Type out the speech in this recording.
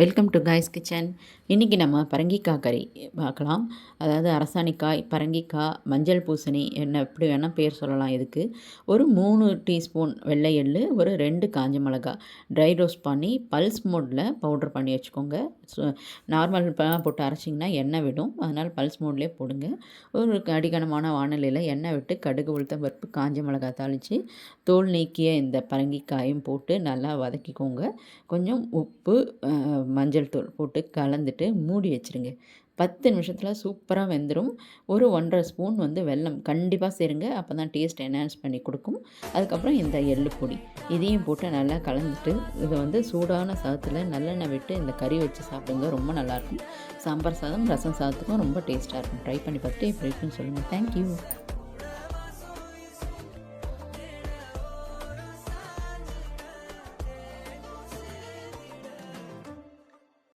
Welcome to guys kitchen இன்றைக்கி நம்ம பரங்கிக்காய் கறி பார்க்கலாம். அதாவது அரசாணிக்காய் பரங்கிக்காய் மஞ்சள் பூசணி என்ன எப்படி வேணால் பேர் சொல்லலாம் இதுக்கு. ஒரு மூணு டீஸ்பூன் வெள்ளை எள்ளு ஒரு ரெண்டு காஞ்ச மிளகா ட்ரை ரோஸ்ட் பண்ணி பல்ஸ் மோடில் பவுட்ரு பண்ணி வச்சுக்கோங்க. நார்மல் போட்டு அரைச்சிங்கன்னா எண்ணெய் விடும். அதனால் பல்ஸ் மோட்லேயே போடுங்க. ஒரு அடிக்கனமான வானிலையில் எண்ணெய் விட்டு கடுகு உளுத்த பருப்பு காஞ்ச மிளகாய் தாளித்து தோல் நீக்கிய இந்த பரங்கிக்காயும் போட்டு நல்லா வதக்கிக்கோங்க. கொஞ்சம் உப்பு மஞ்சள் தூள் போட்டு கலந்துட்டு மூடி வச்சுருங்க. பத்து நிமிஷத்தில் சூப்பராக வெந்துடும் ஒரு ஒன்றரை ஸ்பூன் வந்து வெல்லம் கண்டிப்பாக சேருங்க. அப்போ தான் டேஸ்ட் என்ஹான்ஸ் பண்ணி கொடுக்கும். அதுக்கப்புறம் இந்த எள்ளு பொடி. இதையும் போட்டு நல்லா கலந்துட்டு இதை வந்து சூடான சாதத்தில் நல்லெண்ணெய் விட்டு இந்த கறி வச்சு சாப்பிடுங்க ரொம்ப நல்லாயிருக்கும் சாம்பார் சாதம் ரசம் சாதத்துக்கும் ரொம்ப டேஸ்ட்டாக இருக்கும். ட்ரை பண்ணி பார்த்துட்டு எப்படி இருக்குன்னு சொல்லுங்கள் தேங்க்யூ